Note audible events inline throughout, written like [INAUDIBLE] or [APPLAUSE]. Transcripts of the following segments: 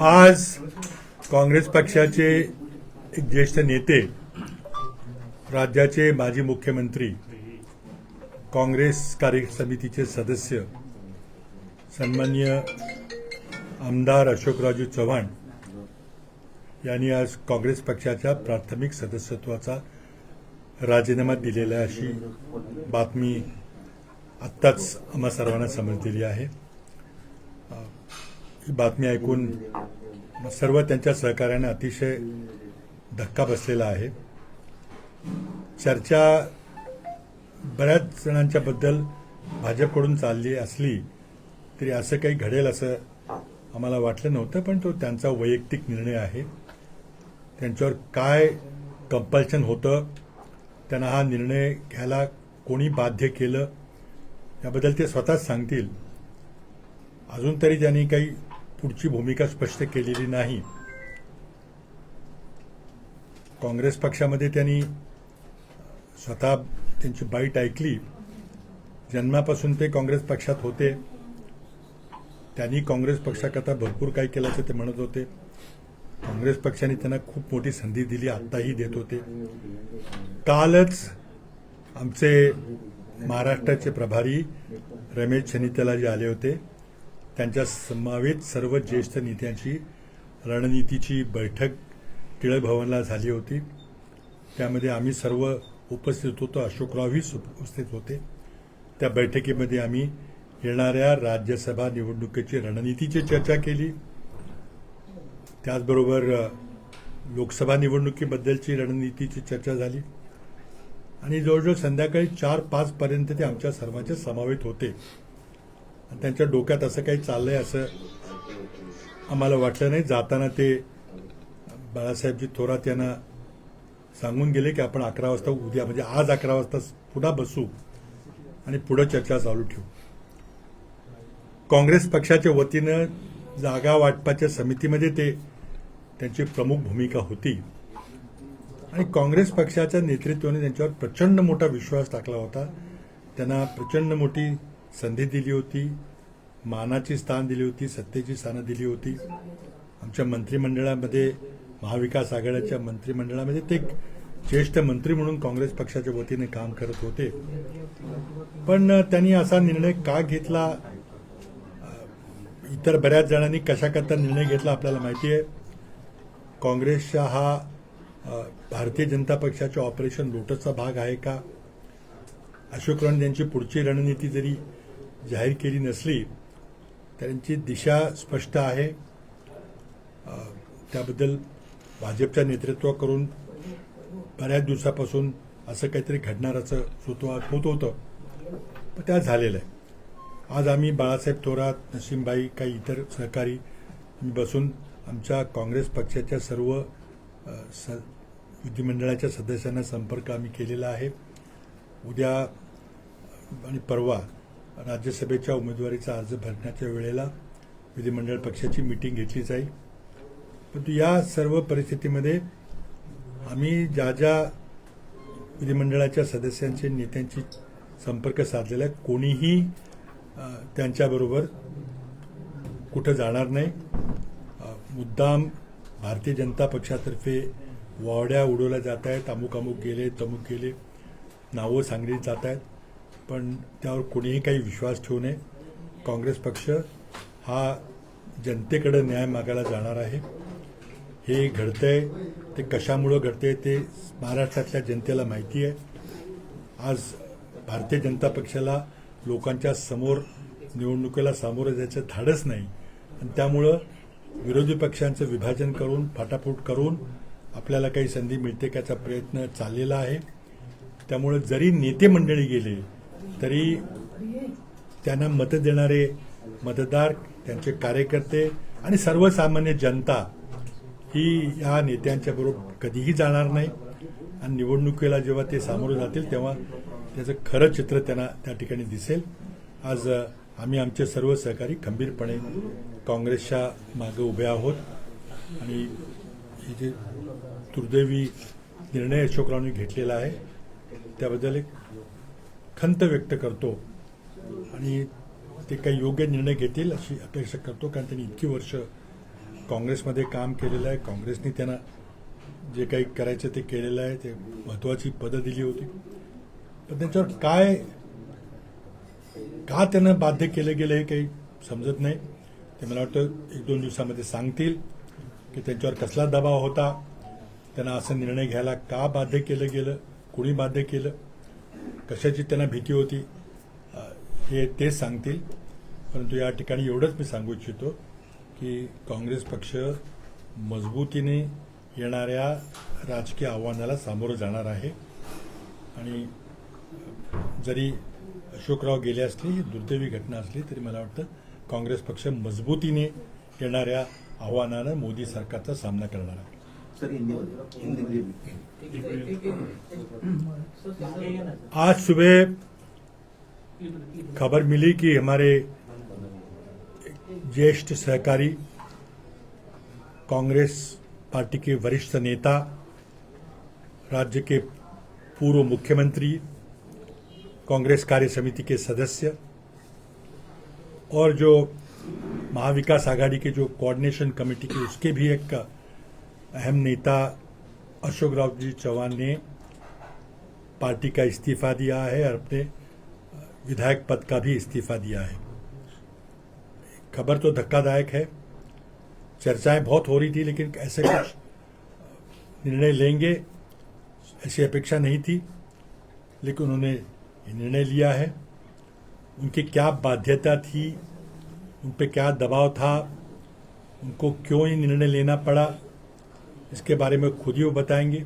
आज काँग्रेस पक्षाचे एक ज्येष्ठ नेते राज्याचे माजी मुख्यमंत्री काँग्रेस कार्य समितीचे सदस्य सन्माननीय आमदार अशोकराजू चव्हाण यांनी आज काँग्रेस पक्षाच्या प्राथमिक सदस्यत्वाचा राजीनामा दिलेला आहे अशी बातमी आत्ताच आम्हा सर्वांना समजलेली आहे. ही बातमी ऐकून सर्व त्यांच्या सहकार्याने अतिशय धक्का बसलेला आहे. चर्चा बऱ्याच जणांच्या बद्दल भाजपकडून चालली असली तरी असं काही घडेल असं आम्हाला वाटलं नव्हतं पण तो त्यांचा वैयक्तिक निर्णय आहे. त्यांच्यावर काय कंपल्शन होतं त्यांना हा निर्णय घ्यायला कोणी बाध्य केलं याबद्दल ते स्वतःच सांगतील. अजून तरी त्यांनी काही पुढची भूमिका स्पष्ट केलेली नाही. काँग्रेस पक्षामध्ये त्यांनी स्वतः त्यांची बाईट ऐकली. जन्मापासून ते काँग्रेस पक्षात होते. त्यांनी काँग्रेस पक्षाकरता भरपूर काही केल्याचं ते म्हणत होते. काँग्रेस पक्षाने त्यांना खूप मोठी संधी दिली आत्ताही देत होते. कालच आमचे महाराष्ट्राचे प्रभारी रमेश छनितलाजी आले होते. त्यांच्या समावेत सर्व ज्येष्ठ नेत्यांची रणनीतीची बैठक टिळक भवनला झाली होती. त्यामध्ये आम्ही सर्व उपस्थित होतो. अशोकरावही उपस्थित होते. त्या बैठकीमध्ये आम्ही येणाऱ्या राज्यसभा निवडणुकीची रणनीतीची चर्चा केली. त्याचबरोबर लोकसभा निवडणुकीबद्दलची रणनीतीची चर्चा झाली. आणि जवळजवळ संध्याकाळी चार पाच पर्यंत ते आमच्या सर्वांचे समावेत होते. आणि त्यांच्या डोक्यात असं काही चाललंय असं आम्हाला वाटलं नाही. जाताना ते बाळासाहेबजी थोरात यांना सांगून गेले की आपण अकरा वाजता उद्या म्हणजे आज अकरा वाजता पुन्हा बसू आणि पुढं चर्चा चालू ठेवू. काँग्रेस पक्षाच्या वतीनं जागा वाटपाच्या समितीमध्ये ते त्यांची प्रमुख भूमिका होती. आणि काँग्रेस पक्षाच्या नेतृत्वाने त्यांच्यावर प्रचंड मोठा विश्वास टाकला होता. त्यांना प्रचंड मोठी संधी दिली होती. मानाची स्थान दिली होती सत्तेची स्थानं दिली होती. आमच्या मंत्रिमंडळामध्ये महाविकास आघाडीच्या मंत्रिमंडळामध्ये ते एक ज्येष्ठ मंत्री म्हणून काँग्रेस पक्षाच्या वतीने काम करत होते. पण त्यांनी असा निर्णय का घेतला? इतर बऱ्याच जणांनी कशाकरता निर्णय घेतला आपल्याला माहिती आहे. काँग्रेसचा हा भारतीय जनता पक्षाच्या ऑपरेशन लोटसचा भाग आहे का? अशोक राणे यांची पुढची रणनीती जरी जाहीर केली नसली त्यांची दिशा स्पष्ट आहे. त्याबद्दल भाजपच्या नेतृत्वाकडून बऱ्याच दिवसापासून असं काहीतरी घडणाराचं सुतवात होत होतं. पण त्या झालेलं आहे. आज आम्ही बाळासाहेब थोरात नसीमबाई काही इतर सहकारी बसून आमच्या काँग्रेस पक्षाच्या सर्व स विधिमंडळाच्या सदस्यांना संपर्क आम्ही केलेला आहे. उद्या आणि परवा राज्यसभेच्या उमेदवारीचा अर्ज भरण्याच्या वेळेला विधिमंडळ पक्षाची मिटिंग घेतली जाईल. परंतु या सर्व परिस्थितीमध्ये आम्ही ज्या ज्या विधिमंडळाच्या सदस्यांचे नेत्यांची संपर्क साधलेला आहे कोणीही त्यांच्याबरोबर कुठं जाणार नाही. मुद्दाम भारतीय जनता पक्षातर्फे वावड्या उडवल्या जात आहेत. अमुक अमुक गेले तमुक गेले. नावं सांगली जात आहेत. पण त्यावर कोणीही काही विश्वास ठेवू नये. काँग्रेस पक्ष हा जनतेकडे न्याय मागायला जाणार आहे. हे घडतं आहे ते कशामुळं घडतंय ते महाराष्ट्रातल्या जनतेला माहिती आहे. आज भारतीय जनता पक्षाला लोकांच्या समोर निवडणुकीला सामोरं जायचं धाडस नाही. आणि त्यामुळं विरोधी पक्षांचं विभाजन करून फाटाफूट करून आपल्याला काही संधी मिळते याचा प्रयत्न चाललेला आहे. त्यामुळे जरी नेते मंडळी गेले तरी त्यांना मतं देणारे मतदार त्यांचे कार्यकर्ते आणि सर्वसामान्य जनता ही या नेत्यांच्या बरोबर कधीही जाणार नाही. आणि निवडणुकीला जेव्हा ते सामोरं जातील तेव्हा त्याचं खरं चित्र त्यांना त्या ठिकाणी दिसेल. आज आम्ही आमचे सर्व सहकारी खंबीरपणे काँग्रेसच्या मागे उभे आहोत. आणि हे जे दुर्दैवी निर्णय अशोकरावांनी घेतलेला आहे त्याबद्दल एक खंत व्यक्त करतो. आणि ते काही योग्य निर्णय घेतील अशी अपेक्षा करतो कारण त्यांनी इतकी वर्ष काँग्रेसमध्ये काम केलेलं आहे. काँग्रेसने त्यांना जे काही करायचं ते केलेलं आहे ते महत्त्वाची पदं दिली होती. पण त्यांच्यावर काय का त्यांना बाध्य केलं गेलं हे काही समजत नाही. ते मला वाटतं एक दोन दिवसामध्ये सांगतील की त्यांच्यावर कसला दबाव होता. त्यांना असा निर्णय घ्यायला का बाध्य केलं गेलं? कोणी बाध्य केलं? कशाची त्यांना भीती होती? हे तेच सांगतील. परंतु या ठिकाणी एवढंच मी सांगू इच्छितो की काँग्रेस पक्ष मजबूतीने येणाऱ्या राजकीय आव्हानाला सामोरं जाणार आहे. आणि जरी अशोकराव गेले असले ही दुर्दैवी घटना असली तरी मला वाटतं काँग्रेस पक्ष मजबूतीने येणाऱ्या आव्हानानं मोदी सरकारचा सामना करणार आहे. आज सुबह खबर मिली कि हमारे ज्येष्ठ सहकारी कांग्रेस पार्टी के वरिष्ठ नेता राज्य के पूर्व मुख्यमंत्री कांग्रेस कार्य समिति के सदस्य और जो महाविकास आघाड़ी के जो कोऑर्डिनेशन कमेटी के, उसके भी एक अहम नेता अशोक राव जी चौहान ने पार्टी का इस्तीफा दिया है और अपने विधायक पद का भी इस्तीफा दिया है। खबर तो धक्कादायक है। चर्चाएँ बहुत हो रही थी, लेकिन ऐसे कुछ निर्णय लेंगे ऐसी अपेक्षा नहीं थी, लेकिन उन्होंने निर्णय लिया है। उनकी क्या बाध्यता थी? उन पर क्या दबाव था? उनको क्यों ये निर्णय लेना पड़ा? इसके बारे में खुद ही वो बताएँगे।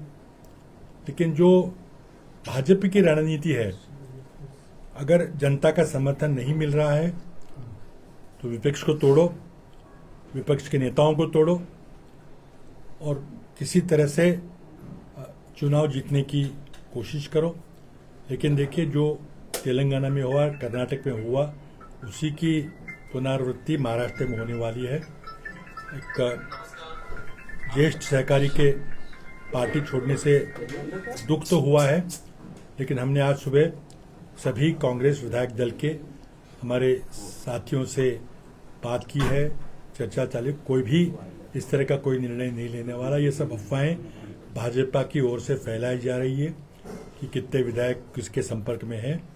लेकिन जो भाजपा की रणनीति है, अगर जनता का समर्थन नहीं मिल रहा है तो विपक्ष को तोड़ो, विपक्ष के नेताओं को तोड़ो, और किसी तरह से चुनाव जीतने की कोशिश करो। लेकिन देखिए, जो तेलंगाना में हुआ, कर्नाटक में हुआ, उसी की पुनरावृत्ति महाराष्ट्र में होने वाली है। एक, ज्येष्ठ सहकारी के पार्टी छोड़ने से दुख तो हुआ है, लेकिन हमने आज सुबह सभी कांग्रेस विधायक दल के हमारे साथियों से बात की है, चर्चा चालू, कोई भी इस तरह का कोई निर्णय नहीं लेने वाला। ये सब अफवाहें भाजपा की ओर से फैलाई जा रही है। कि कितने विधायक किसके संपर्क में हैं।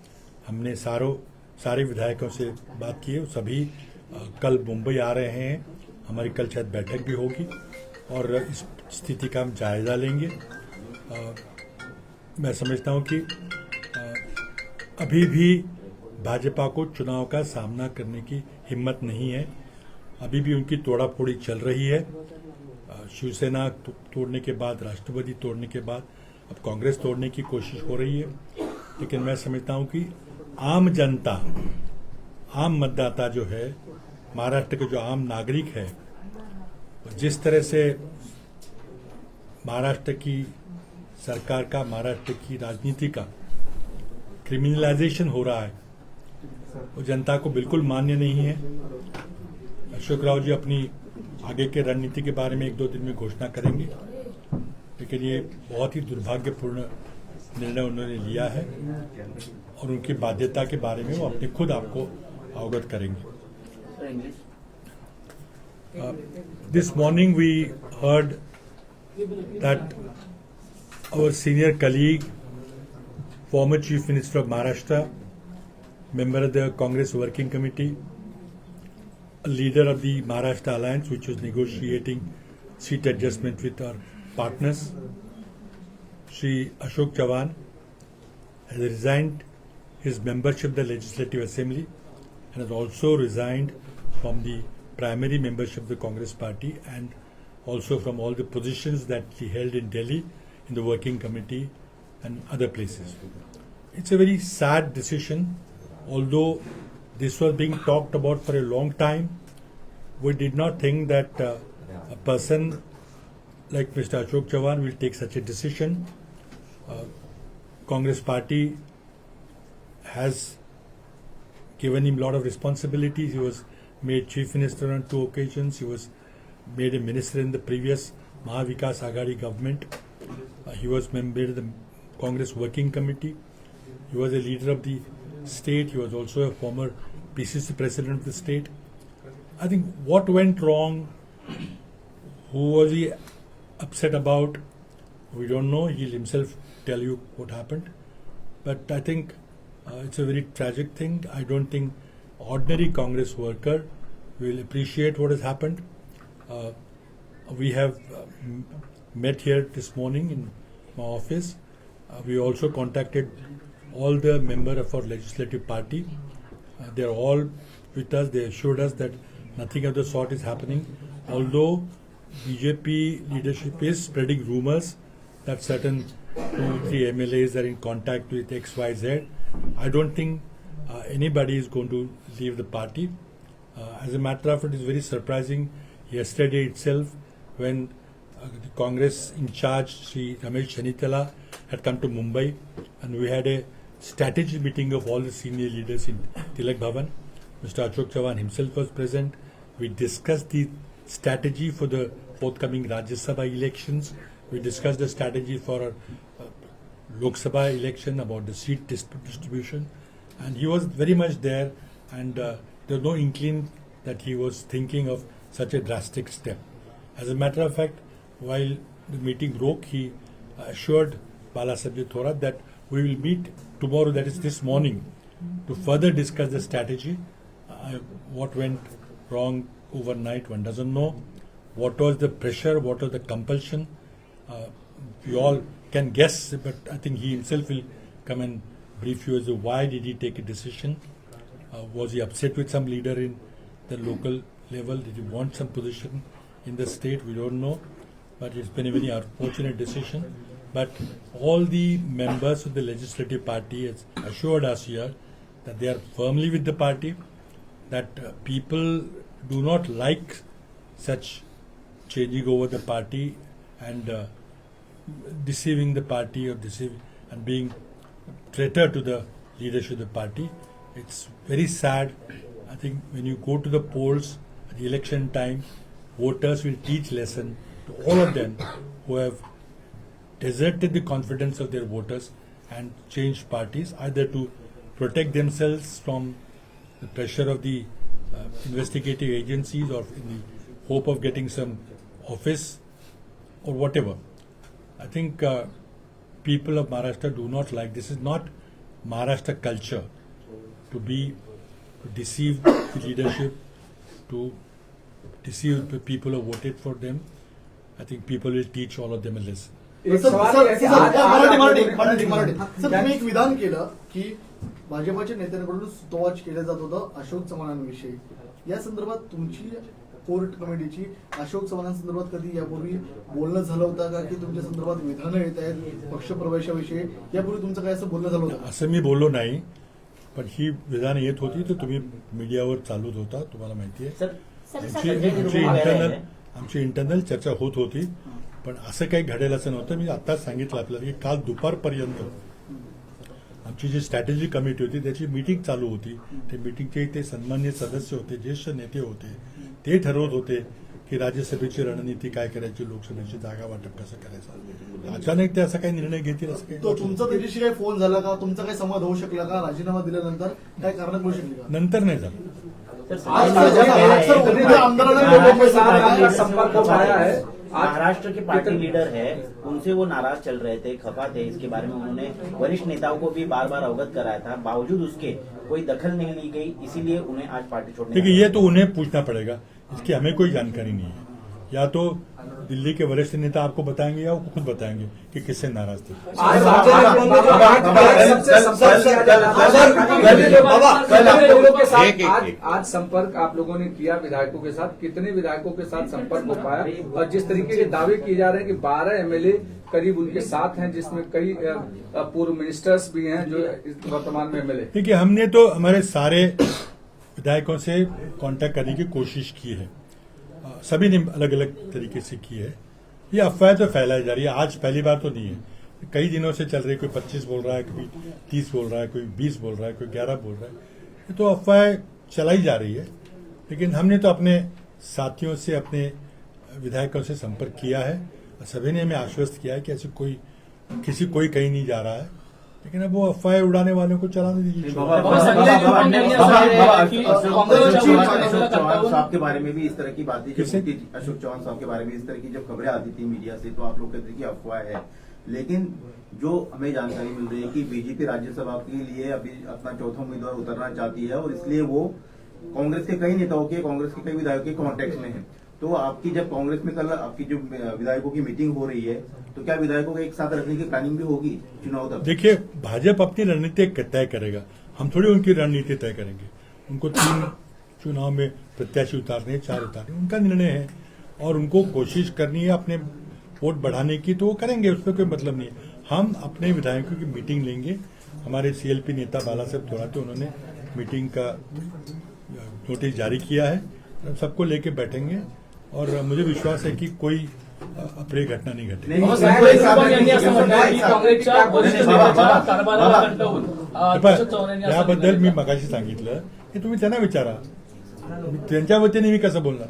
हमने सारों सारे विधायकों से बात की है। सभी कल मुंबई आ रहे हैं। हमारी कल शायद बैठक भी होगी और इस स्थिति का हम जायजा लेंगे। अ, मैं समझता हूँ कि अ, अभी भी भाजपा को चुनाव का सामना करने की हिम्मत नहीं है। अभी भी उनकी तोड़ाफोड़ी चल रही है। शिवसेना तो- तोड़ने के बाद राष्ट्रवादी तोड़ने के बाद अब कांग्रेस तोड़ने की कोशिश हो रही है, लेकिन मैं समझता हूँ कि आम जनता, आम मतदाता जो है, महाराष्ट्र के जो आम नागरिक है जिस तरह से महाराष्ट्र की सरकार का, महाराष्ट्र की राजनीति का क्रिमिनलाइजेशन हो रहा है, वो जनता को बिल्कुल मान्य नहीं है। अशोक राव जी अपनी आगे के रणनीति के बारे में एक दो दिन में घोषणा करेंगे। लेकिन ये बहुत ही दुर्भाग्यपूर्ण निर्णय उन्होंने लिया है और उनकी बाध्यता के बारे में वो अपने खुद आपको अवगत करेंगे। This morning we heard that our senior colleague former chief minister of Maharashtra member of the Congress working committee leader of the Maharashtra alliance which is negotiating seat adjustment with our partners, Shri Ashok Chavan, has resigned his membership of the Legislative Assembly and has also resigned from the primary membership of the Congress Party and also from all the positions that he held in Delhi in the working committee and other places. It's a very sad decision, although this was being talked about for a long time. We did not think that uh, a person like Mr. Ashok Chavan will take such a decision. Uh, Congress Party has given him a lot of responsibilities. He was made chief minister on two occasions. He was made a minister in the previous Mahavikas Aghadi government. Uh, he was member of the Congress Working Committee. He was a leader of the state. He was also a former PCC president of the state. I think what went wrong, who was he upset about, we don't know. He'll himself tell you what happened. But I think uh, it's a very tragic thing. I don't think ordinary Congress worker will appreciate what has happened. Uh, we have uh, met here this morning in my office. Uh, we also contacted all the member of our legislative party. Uh, they are all with us. They assured us that nothing of the sort is happening. Although BJP leadership is spreading rumors that certain two, three MLAs are in contact with X, Y, Z. I don't think uh, anybody is going to leave the party. Uh, as a matter of fact, it's very surprising. Yesterday itself, when uh, the Congress in charge, Sri Ramesh Chanitala, had come to Mumbai, and we had a strategy meeting of all the senior leaders in Tilak Bhavan. Mr. Ashok Chavan himself was present. We discussed the strategy for the forthcoming Rajya Sabha elections. We discussed the strategy for uh, Lok Sabha election about the seat dis- distribution, and he was very much there. And uh, there was no inkling that he was thinking of such a drastic step. As a matter of fact, while the meeting broke, he assured Balasabji Thorat that we will meet tomorrow, that is this morning, to further discuss the strategy. Uh, what went wrong overnight, one doesn't know. What was the pressure, what was the compulsion? Uh, we all can guess, but I think he himself will come and brief you as to why did he take a decision. Uh, was he upset with some leader in the local level? Did he want some position in the state? We don't know. But it's been a very unfortunate decision. But all the members of the legislative party has assured us here that they are firmly with the party, that uh, people do not like such changing over the party and uh, deceiving the party or deceiving and being traitor to the leadership of the party. It's very sad. I think when you go to the polls at the election time, voters will teach lesson to all of them who have deserted the confidence of their voters and changed parties, either to protect themselves from the pressure of the investigative agencies or in the hope of getting some office or whatever. I think uh, people of Maharashtra do not like this. Is not Maharashtra culture to be to deceive the leadership, to deceive the people who voted for them. I think people will teach all of them a lesson. एक sir, सवाल sir, ये है कि sir, आज- आज मराठी आप मराठी लोगों ने- मराठी मराठी हाँ, सर क्या- तुम्ही एक विधान केलं की भाजपच्या नेत्यांकडून स्तोवाच केलं जात होतं अशोक चव्हाणांविषयी. या संदर्भात तुमची कोर्ट कमिटीची अशोक चव्हाणांसंदर्भात कधी यापूर्वी बोलणं झालं होतं का की तुमच्या संदर्भात विधानं येत आहेत पक्षप्रवेशाविषयी यापूर्वी तुमचं काय असं बोलणं झालं होतं? का? असं मी बोललो नाही पण ही विधान येत होती तर तुम्ही मीडियावर चालूच होता तुम्हाला माहिती आहे. आमची इंटरनल आमची इंटरनल चर्चा होत होती पण असं काही घडेल असं नव्हतं. मी आत्ताच सांगितलं आपल्याला की काल दुपारपर्यंत आमची जी स्ट्रॅटेजी कमिटी होती त्याची मीटिंग चालू होती. ते मीटिंगचे ते सन्मान्य सदस्य होते ज्येष्ठ नेते होते. ते ठरवत होते की राज्यसभेची रणनीती काय करायची लोकसभेची जागा वाटप कसं करायचं. अचानक ते असा काही निर्णय घेतील असं काही तो तुमचा त्याच्याशी काही फोन झाला का? तुमचा काही संवाद होऊ शकला का? राजीनामा दिल्यानंतर काय कारण मिळू शकली नंतर नाही झालं. आमदारांना संपर्क महाराष्ट्र के पार्टी लीडर है उनसे वो नाराज़ चल रहे थे खफा थे। इसके बारे में उन्होंने वरिष्ठ नेताओं को भी बार बार अवगत कराया था। बावजूद उसके कोई दखल नहीं ली गई इसीलिए उन्हें आज पार्टी छोड़ने देखिए ये तो उन्हें पूछना पड़ेगा। इसकी हमें कोई जानकारी नहीं है। या तो दिल्ली के वरिष्ठ नेता आपको बताएँगे या वो खुद बताएँगे कि किससे नाराज़ थे आज संपर्क आप लोगों ने किया विधायकों के साथ कितने विधायकों के साथ संपर्क हो पाया और जिस तरीके के दावे किए जा रहे हैं कि 12 एमएलए करीब उनके साथ हैं जिसमें कई अ, अ, पूर्व मिनिस्टर्स भी हैं जो वर्तमान में एमएलए देखिए हमने तो हमारे सारे विधायकों से कांटेक्ट करने की कोशिश की है अ, सभी ने अलग अलग तरीके से की है। ये अफवाह तो फैलाई जा रही है। आज पहली बार तो नहीं है। कई दिनों से चल रही है, कोई पच्चीस बोल रहा है, कोई तीस बोल रहा है, कोई बीस बोल रहा है, कोई ग्यारह बोल रहा है। ये तो अफवाह चलाई जा रही है। लेकिन हमने तो अपने साथियों से, अपने विधायकों से संपर्क किया है। सभी ने हमें आश्वस्त किया है कि ऐसे कोई, किसी कोई कहीं नहीं जा रहा है। लेकिन अब वो अफवाहें उड़ाने वालों को चलाने दीजिए। चौहान-। साहब के बारे में भी इस तरह की बातें अशोक चौहान साहब के बारे में इस तरह की जब खबरें आती थी मीडिया से तो आप लोग कहते कि अफवाह है। लेकिन जो हमें जानकारी मिल रही है कि बीजेपी राज्यसभा के लिए अभी अपना चौथा उम्मीदवार उतरना चाहती है और इसलिए वो कांग्रेस के कई नेताओं के कांग्रेस के कई विधायकों के कॉन्टेक्ट में है। तो आपकी जब कांग्रेस में कल आपकी जो विधायकों की मीटिंग हो रही है तो क्या विधायकों को एक साथ रखने की प्लानिंग भी होगी चुनाव तक? देखिए, भाजपा अपनी रणनीति तय करेगा। हम थोड़ी उनकी रणनीति तय करेंगे। उनको तीन चुनाव में प्रत्याशी उतारने चार उतारने उनका निर्णय है। और उनको कोशिश करनी है अपने वोट बढ़ाने की तो वो करेंगे, उसमें कोई मतलब नहीं है। हम अपने विधायकों की मीटिंग लेंगे। हमारे सीएलपी नेता बाला साहब थोड़ा थोड़ाते उन्होंने मीटिंग का नोटिस जारी किया है। सबको लेके बैठेंगे। और मुझे विश्वास है कि कोई अप्रिय घटना नाही हे असं याबद्दल मी. मगाशी सांगितलं की तुम्ही त्यांना विचारा त्यांच्या वतीने मी कसं बोलणार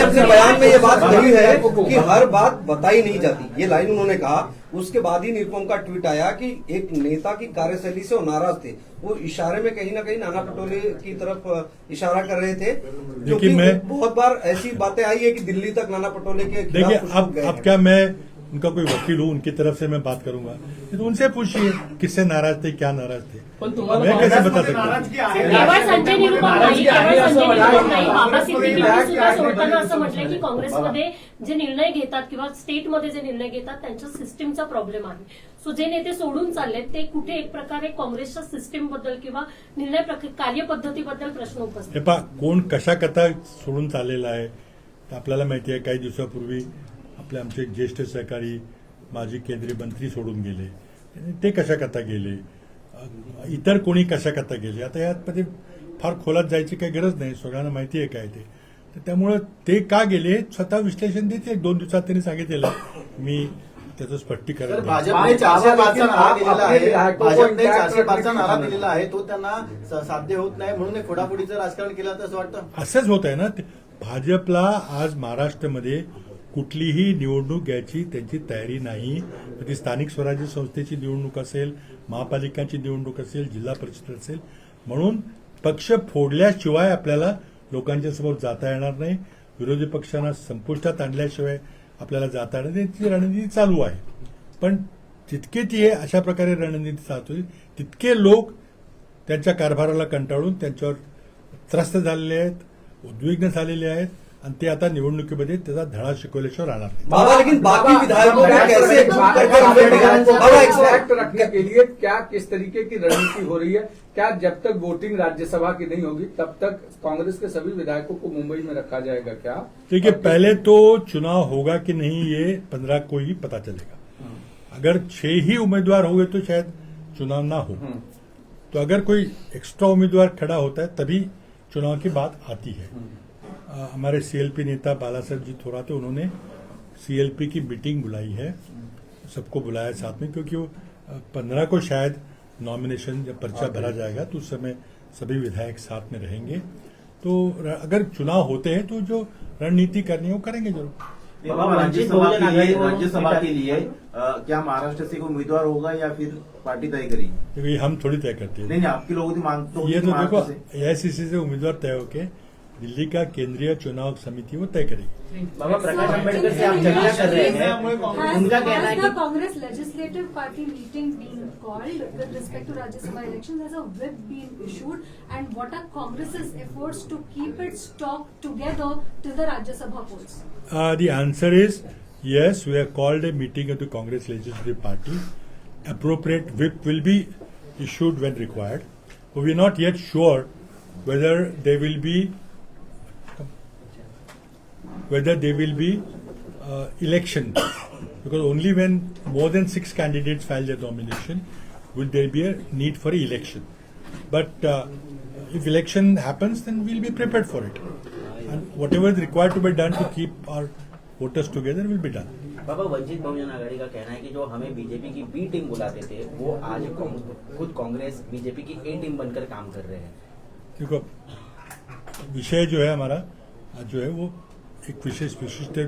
अपने बयान में ये बात कही है कि हर बात बताई नहीं जाती ये लाइन उन्होंने कहा उसके बाद ही निरुपम का ट्वीट आया कि एक नेता की कार्यशैली से वो नाराज़ थे वो इशारे में कहीं ना कहीं नाना पटोले की तरफ़ इशारा कर रहे थे क्योंकि मैं- बहुत बार ऐसी बातें आई है कि दिल्ली तक नाना पटोले के देखिए अब अब क्या मैं उनका कोई वकील हूँ उनकी तरफ से मैं बात करूंगा। तो उनसे पूछिए किससे नाराज थे क्या नाराज थे? मैं कैसे काँग्रेस- बता सकता हूँ? जे निर्णय घेतात किंवा स्टेटमध्ये जे निर्णय घेतात त्यांच्या सिस्टीमचा प्रॉब्लेम आहे. सो जे नेते सोडून चाललेत ते कुठे एक प्रकारे काँग्रेसच्या सिस्टीमबद्दल किंवा निर्णय कार्यपद्धतीबद्दल प्रश्न उपस्थित हे कोण कशा कथा सोडून चाललेला आहे आपल्याला माहिती आहे. काही दिवसापूर्वी आपले आमचे ज्येष्ठ सहकारी माजी केंद्रीय मंत्री सोडून गेले. ते कशा कथा गेले? इतर कोणी कशा कथा गेले? आता यामध्ये फार खोलात जायची काही गरज नाही. सगळ्यांना माहिती आहे काय ते. तर त्यामुळं ते का गेले? स्वतः विश्लेषण देते. एक दोन दिवसात त्यांनी सांगितलेलं. मी त्याचं स्पष्टीकरण तर. भाजपने चारशे पाचचा नारा दिलेला आहे. तो त्यांना साध्य होत नाही म्हणून फोडाफोडीचं राजकारण केलं जातं असं वाटतं? असंच होत आहे ना. ते- भाजपला आज महाराष्ट्रामध्ये कुठलीही निवडणूक घ्यायची त्यांची तयारी नाही. ती स्थानिक स्वराज्य संस्थेची निवडणूक असेल महापालिकांची निवडणूक असेल जिल्हा परिषद असेल. म्हणून पक्ष फोडल्याशिवाय आपल्याला लोकांच्या समोर जाता येणार नाही. विरोधी पक्षांना संपुष्टात आणल्याशिवाय आपल्याला जाता येणार नाही. ती रणनीती चालू आहे. पण जितके ती आहे अशा प्रकारे रणनीती चालू आहे, तितके लोक त्यांच्या कारभाराला कंटाळून त्यांच्यावर त्रस्त झालेले आहेत उद्विग्न झालेले आहेत. आणि ते आता निवडणुकीमध्ये त्याचा धडा शिकवल्याशिवाय राहणार नाही. बाबा लेकिन बाकी विधायकों को कैसे बाबा, एकजुट करके बाबा, रखेंगे? बाबा, बाबा एक्सैक्ट एक रखने के लिए क्या किस तरीके की रणनीति हो रही है? क्या जब तक वोटिंग राज्यसभा की नहीं होगी तब तक कांग्रेस के सभी विधायकों को मुंबई में रखा जाएगा क्या? देखिए पहले तो चुनाव होगा कि नहीं ये पंद्रह को ही पता चलेगा। अगर छह ही उम्मीदवार होंगे तो शायद चुनाव ना हो। हम्म, तो अगर कोई एक्स्ट्रा उम्मीदवार खड़ा होता है तभी चुनाव की बात आती है। हमारे सीएलपी नेता बाला साहब जी थोराते उन्होंने सीएलपी की मीटिंग बुलाई है। सबको बुलाया साथ में क्योंकि वो पंद्रह को शायद नॉमिनेशन जब पर्चा भरा जाएगा तो उस समय सभी विधायक साथ में रहेंगे। तो अगर चुनाव होते हैं तो जो रणनीति करनी है वो करेंगे ज़रूर। राज्यसभा के लिए राज्यसभा के लिए क्या महाराष्ट्र से कोई उम्मीदवार होगा या फिर पार्टी तय करेगी? क्योंकि हम थोड़ी तय करते हैं। नहीं आपकी लोगों की मांग तो ये तो देखो एआईसीसी से उम्मीदवार तय होके दिल्ली का केंद्रीय चुनाव समिति वो तय करेगी बाबा प्रकाश आंबेडकर से आप चर्चा कर रहे हैं उनका कहना है कि legislative party meeting been called with respect to Rajya Sabha elections? Has a whip been issued? And what are Congress's efforts to keep its talk together till the Rajya Sabha polls? Uh, the answer is yes, we have called a meeting of the Congress Legislative Party. Appropriate whip will be issued when required. But we are not yet sure whether there will be whether there will be uh, election because only when more than six candidates file their nomination will there be a need for election. But uh, if election happens, then we'll be prepared for it. And whatever is required to be done to keep our voters together will be done. बाबा वंचित बहुजन आघाड़ी का कहना है कि जो हमें BJP की बी team बुलाते थे वो आज कांग- खुद कांग्रेस बीजेपी की ए टीम बनकर काम कर रहे हैं देखो विषय जो है हमारा आज जो है वो एक विशेष विशिष्ट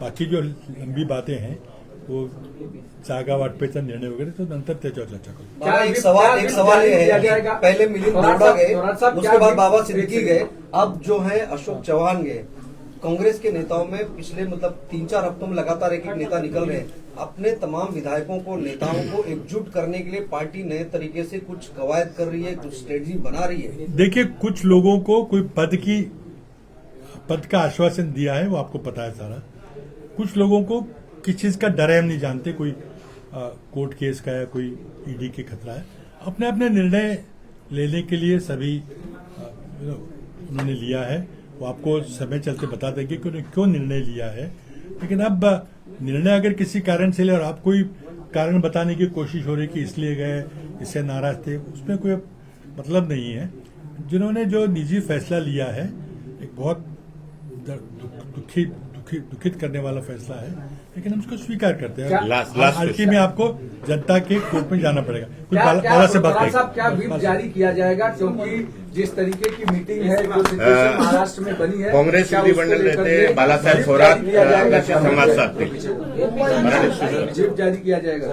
बाकी जो लंबी बातें हैं वो जागा वाटपेचा निर्णय वगैरे तो नंतर त्याच्यावर चर्चा करू। क्या एक सवाल एक सवाल ये है कि पहले मिलिंद गए उसके बाद बाबा सिद्दीकी गए अब जो है अशोक चौहान गए। कांग्रेस के नेताओं में पिछले मतलब तीन चार हफ्तों में लगातार एक एक नेता निकल रहे हैं अपने तमाम विधायकों को नेताओं को एकजुट करने के लिए पार्टी नए तरीके से कुछ कवायद कर रही है कुछ स्ट्रेटजी बना रही है। देखिए कुछ लोगों को कोई पद की पद का आश्वासन दिया है वो आपको पता है सारा। कुछ लोगों को किस चीज़ का डर है हम नहीं जानते। कोई आ, कोर्ट केस का है कोई ईडी के खतरा है। अपने अपने निर्णय लेने के लिए सभी उन्होंने लिया है। वो आपको समय चलते बता देंगे कि उन्होंने क्यों निर्णय लिया है। लेकिन अब निर्णय अगर किसी कारण से ले और आप कोई कारण बताने की कोशिश हो रही कि इसलिए गए इससे नाराज़ थे उसमें कोई मतलब नहीं है। जिन्होंने जो निजी फैसला लिया है एक बहुत दुख- दुखी दुखी दुखित करने वाला फैसला है लेकिन हम उसको स्वीकार करते हैं। अंतिम में आपको जनता के कोर्ट में जाना पड़ेगा। कुछ क्या बाला क्या बाला से बात क्या। विप जारी किया जाएगा? क्योंकि जिस तरीके की मीटिंग है जो महाराष्ट्र में बनी है काँग्रेस विधिमंडळ नेते बालासाहेब थोरात जारी किया जाएगा? यांच्याशी संवाद साधतील विप जारी किया जाएगा.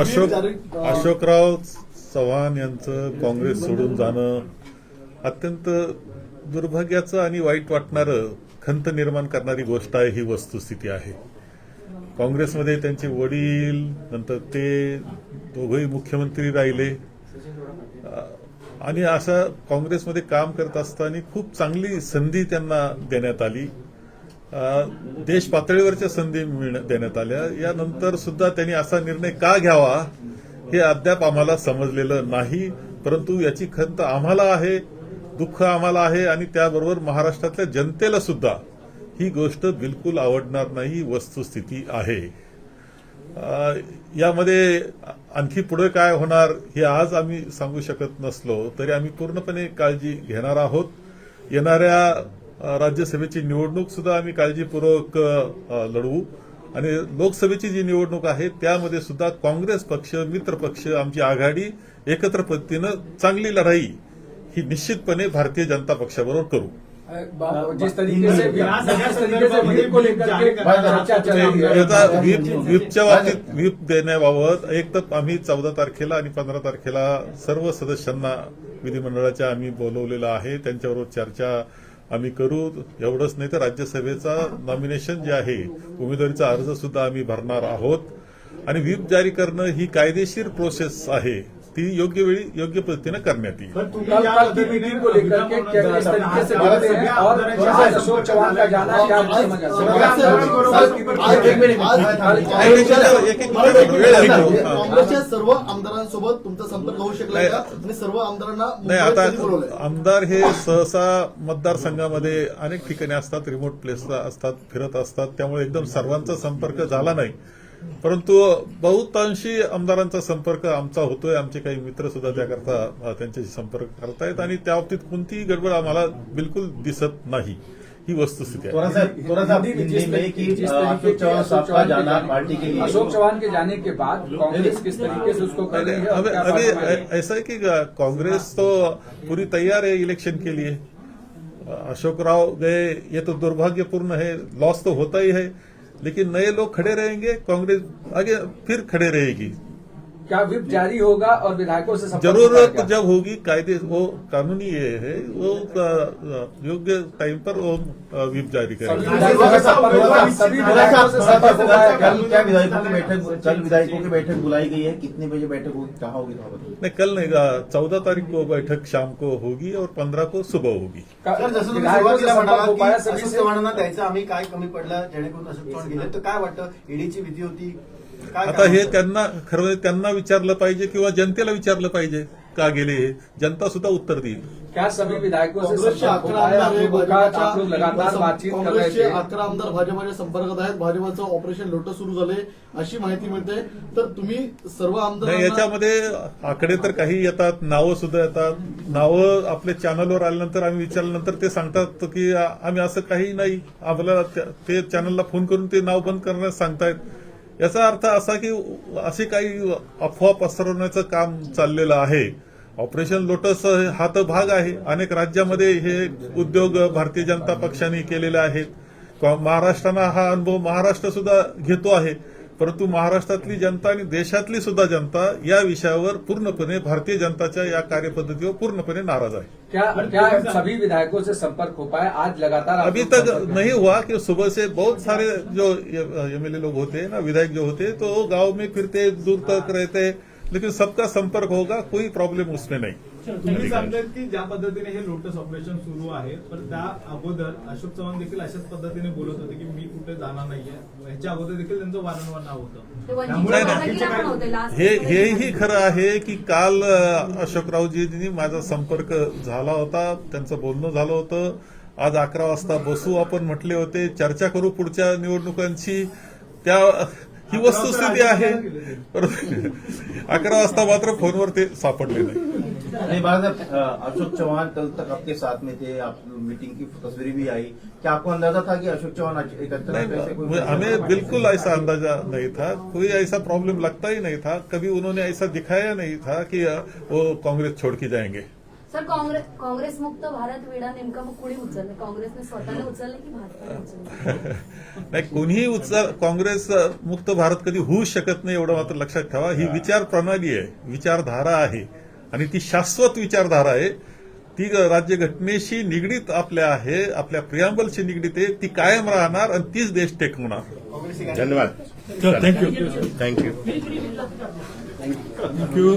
अशोक अशोकराव चव्हाण यांचं काँग्रेस सोडून जाणं अत्यंत दुर्भाग्याचं आणि वाईट वाटणारं खंत निर्माण करणारी गोष्ट आहे ही वस्तुस्थिती आहे. काँग्रेसमध्ये त्यांचे वडील नंतर ते दोघंही मुख्यमंत्री राहिले. आणि असं काँग्रेसमध्ये काम करत असताना खूप चांगली संधी त्यांना देण्यात आली. देश पातळीवरच्या संधी देण्यात आल्या. यानंतर सुद्धा त्यांनी असा निर्णय का घ्यावा हे अद्याप आम्हाला समजलेलं नाही परंतु याची खंत आम्हाला आहे. दुःख आम्हाला आहे आणि त्याबरोबर महाराष्ट्रातल्या जनतेला सुद्धा ही गोष्ट बिलकुल आवडणार नाही ही वस्तुस्थिती आहे. यामध्ये आणखी पुढे काय होणार हे आज आम्ही सांगू शकत नसलो तरी आम्ही पूर्णपणे काळजी घेणार आहोत. येणाऱ्या राज्यसभेची निवडणूक सुद्धा आम्ही काळजीपूर्वक लढवू. आणि लोकसभेची जी निवडणूक आहे त्यामध्ये सुद्धा काँग्रेस पक्ष मित्र पक्ष आमची आघाडी एकत्र पद्धतीनं चांगली लढाई ही निश्चितपणे भारतीय जनता पक्षाबरोबर करू. जिस तरीके से जिस तरीके से विप को लेकर के चर्चा चल रही है। याचा व्हीप व्हीपच्या बाबतीत व्हीप देण्याबाबत एक तर आम्ही चौदा तारखेला आणि पंधरा तारखेला सर्व सदस्यांना विधिमंडळाच्या आम्ही बोलवलेलं आहे. त्यांच्याबरोबर चर्चा आम्ही करू. एवढंच नाही तर राज्यसभेचा नॉमिनेशन जे आहे उमेदवारीचा अर्ज सुद्धा आम्ही भरणार आहोत. आणि व्हीप जारी करणं ही कायदेशीर प्रोसेस आहे. ती योग्य वेळी योग्य पद्धतीनं करण्यात येईल. सर्व आमदारांसोबत तुमचा संपर्क होऊ शकला का? आणि सर्व आमदारांना नाही आता? आमदार हे सहसा मतदारसंघामध्ये अनेक ठिकाणी असतात रिमोट प्लेसला असतात फिरत असतात. त्यामुळे एकदम सर्वांचा संपर्क झाला नाही. परंतु बहुतांशी आमदारांचा संपर्क आमचा होतोय. आमचे काही मित्र सुद्धा त्याकरता त्यांच्याशी संपर्क करतायत आणि त्या बाबतीत कोणतीही गडबड आम्हाला बिलकुल दिसत नाही. ही वस्तुस्थिती तरीके अशोक के चौहान का जाना के लिए। अशोक चौहान के जाने के बाद कांग्रेस किस तरीके से उसको कर रही है? और अभी है? ऐसा है कि कांग्रेस तो पूरी तैयार है इलेक्शन के लिए। अशोक राव गए ये तो दुर्भाग्यपूर्ण है। लॉस तो होता ही है। लेकिन नए लोग खड़े रहेंगे कांग्रेस आगे फिर खड़े रहेगी। क्या विप जारी होगा और विधायकों से जरूरत? जब होगी कायदे वो कानूनी ये है वो योग्य टाइम पर वो व्हिप जारी सभी करेगा विधायकों से संपर्क होगा सभी विधायकों से संपर्क होगा। क्या? कल क्या विधायकों की बैठक कल विधायकों की बैठक बुलाई गई है? कितने बजे बैठक होगी कहाँ होगी नहीं कल नहीं चौदह तारीख को बैठक शाम को होगी और पंद्रह को सुबह होगी। हो द्यायचं आम्ही काय कमी पडलं जेणेकरून चव्हाण गेले. तर काय वाटतं? ईडीची विधी होती? आता हे? त्यांना खरं म्हणजे त्यांना विचारलं पाहिजे किंवा जनतेला विचारलं पाहिजे का गेले हे? जनता सुद्धा उत्तर देईल. क्या सभी विधायकों से संपर्क अकरा आमदार हे भाजपच्या- आप लोग लगातार बातचीत कर रहे काँग्रेसचे थे। अकरा आमदार भाजपच्या संपर्कात आहेत. भाजपचं ऑपरेशन लोटस सुरू झाले अशी माहिती मिळते. तर तुम्ही सर्व नाही आमदार याच्यामध्ये आकडे तर काही येतात नावं सुद्धा येतात. नावं आपल्या चॅनलवर आल्यानंतर आम्ही विचारल्यानंतर ते सांगतात की आ- आम्ही असं काही नाही. आम्हाला त्या- ते चॅनलला फोन करून ते नाव बंद करण्यास सांगतायत. याचा अर्थ असा की असे काही अफवा पसरवण्याचं काम चाललेलं आहे. ऑपरेशन लोटस हा तर भाग आहे. अनेक राज्यामध्ये हे उद्योग भारतीय जनता पक्षाने केलेले आहेत. को- महाराष्ट्रानं हा अनुभव महाराष्ट्र सुद्धा घेतो आहे. परंतु महाराष्ट्रातली जनता आणि देशातली सुद्धा जनता या विषयावर पूर्णपणे भारतीय जनताच्या या कार्यपद्धतीवर पूर्णपणे नाराज आहे. क्या क्या सभी विधायकों से संपर्क हो पाया? आज लगातार अभी तक नहीं हुआ कि सुबह से बहुत सारे जो एमएलए लोग होते हैं ना विधायक जो होते हैं तो गाँव में फिरते दूर तक रहते हैं लेकिन सबका संपर्क होगा कोई प्रॉब्लम उसमें नहीं। तुम्ही सांगतायत की ज्या पद्धतीने हे लोटस ऑपरेशन सुरू आहे पण त्या अगोदर अशोक चव्हाण देखील अशाच पद्धतीने बोलत होते की मी कुठे जाणार नाहीये. ह्याच्या अगोदर देखील त्यांचं वारंवार नाव होतं. त्यामुळे हे. हेही खरं आहे की काल अशोकरावजींनी माझा संपर्क झाला होता त्यांचं बोलणं झालं होतं. आज अकरा वाजता बसू आपण म्हटले होते. चर्चा करू पुढच्या निवडणुकांची. त्या ही वस्तुस्थिती आहे. अकरा वाजता मात्र फोनवर ते सापडले नाही. अशोक चौहान कल तक आपके साथ में थे आप मीटिंग की तस्वीरें भी आई। क्या आपको अंदाज़ा था कि अशोक चौहान हमें बिल्कुल ऐसा अंदाज़ा नहीं था कोई ऐसा प्रॉब्लम लगता ही नहीं था कभी उन्होंने ऐसा दिखाया नहीं था कि वो कांग्रेस छोड़ के जाएँगे। सर काँग्रेस काँग्रेस मुक्त भारत विडा नेमका मग कुणी उचललं? काँग्रेसने स्वतःने उचललं की [LAUGHS] नाही कोणीही उत्साह काँग्रेस मुक्त भारत कधी होऊ शकत नाही एवढं मात्र लक्षात ठेवा. ही विचार प्रणाली आहे विचारधारा आहे. आणि ती शाश्वत विचारधारा आहे. ती राज्यघटनेशी निगडीत आपल्या आहे आपल्या प्रियांबलशी निगडीत आहे. ती कायम राहणार आणि तीच देश टेकवणार. धन्यवाद. Thank you thank you thank you